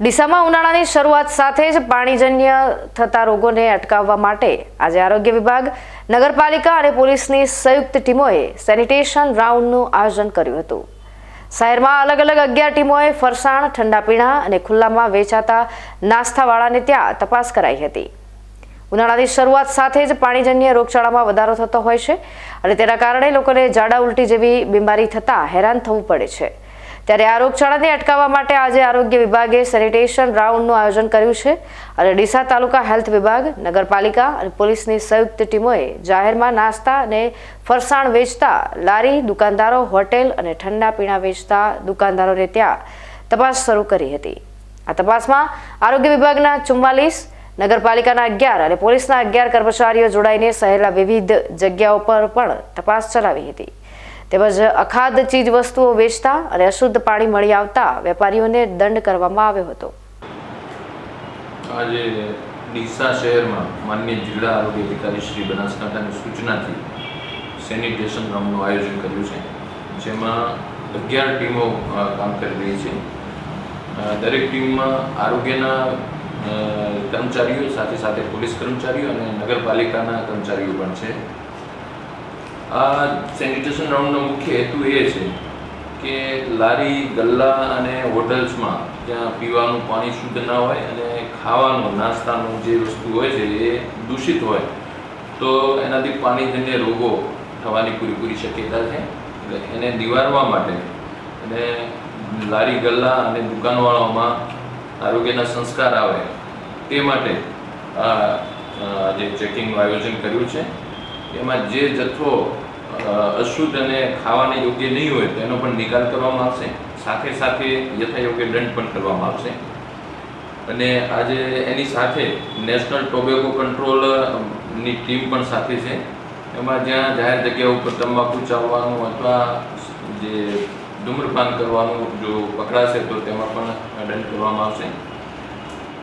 ડીસામાં ઉનાળાની શરૂઆત સાથે જ પાણીજન્ય થતા રોગોને અટકાવવા માટે આજે આરોગ્ય વિભાગ, નગરપાલિકા અને પોલીસની સંયુક્ત ટીમોએ સેનિટેશન રાઉન્ડનું આયોજન કર્યું હતું. શહેરમાં અલગ અલગ અગિયાર ટીમોએ ફરસાણ, ઠંડા પીણા અને ખુલ્લામાં વેચાતા નાસ્તાવાળાને ત્યાં તપાસ કરાઈ હતી. ઉનાળાની શરૂઆત સાથે જ પાણીજન્ય રોગચાળામાં વધારો થતો હોય છે અને તેના કારણે લોકોને ઝાડા ઉલટી જેવી બીમારી થતાં હેરાન થવું પડે છે. ત્યારે આ રોગચાળાને અટકાવવા માટે આજે આરોગ્ય વિભાગે સેનિટેશન રાઉન્ડનું આયોજન કર્યું છે અને ડીસા તાલુકા હેલ્થ વિભાગ, નગરપાલિકા અને પોલીસની સંયુક્ત ટીમોએ જાહેરમાં નાસ્તા અને ફરસાણ વેચતા લારી, દુકાનદારો, હોટેલ અને ઠંડા પીણા વેચતા દુકાનદારોને ત્યાં તપાસ શરૂ કરી હતી. આ તપાસમાં આરોગ્ય વિભાગના ચુમ્માલીસ, નગરપાલિકાના અગિયાર અને પોલીસના અગિયાર કર્મચારીઓ જોડાઈને શહેરના વિવિધ જગ્યાઓ પર પણ તપાસ ચલાવી હતી. તેમજ અખાદ ચીજ વસ્તુઓ વેચતા અને અશુદ્ધ પાણી મળી આવતા વેપારીઓને દંડ કરવામાં આવ્યો હતો. આજે ડીસા શહેરમાં માન્ય જિલ્લા આરોગ્ય અધિકારી શ્રી બનાસકાંઠાની સૂચનાથી સેનિટેશન રાઉન્ડનું આયોજન કર્યું છે, જેમાં અગિયાર ટીમો કામ કરી રહી છે. દરેક ટીમમાં આરોગ્યના કર્મચારીઓ સાથે સાથે પોલીસ કર્મચારીઓ અને નગરપાલિકાના કર્મચારીઓ પણ છે. આ સેનિટેશન રાઉન્ડનો મુખ્ય હેતુ એ છે કે લારી, ગલ્લા અને હોટલ્સમાં ત્યાં પીવાનું પાણી શુદ્ધ ના હોય અને ખાવાનું, નાસ્તાનું જે વસ્તુ હોય છે એ દૂષિત હોય, તો એનાથી પાણીજન્ય રોગો થવાની પૂરેપૂરી શક્યતા છે. એટલે એને નિવારવા માટે અને લારી, ગલ્લા અને દુકાનવાળાઓમાં આરોગ્યના સંસ્કાર આવે તે માટે આ જે ચેકિંગનું આયોજન કર્યું છે. એમાં જે જથ્થો અશુદ્ધ અને ખાવાને યોગ્ય નહીં હોય, તો એનો પણ નિકાલ કરવામાં આવશે. સાથે સાથે યથાયોગ્ય દંડ પણ કરવામાં આવશે. અને આજે એની સાથે નેશનલ ટોબેકો કંટ્રોલની ટીમ પણ સાથે છે. એમાં જ્યાં જાહેર જગ્યા ઉપર તંબાકુ ચાવવાનું અથવા જે ધૂમ્રપાન કરવાનું જો પકડાશે, તો તેમાં પણ દંડ કરવામાં આવશે.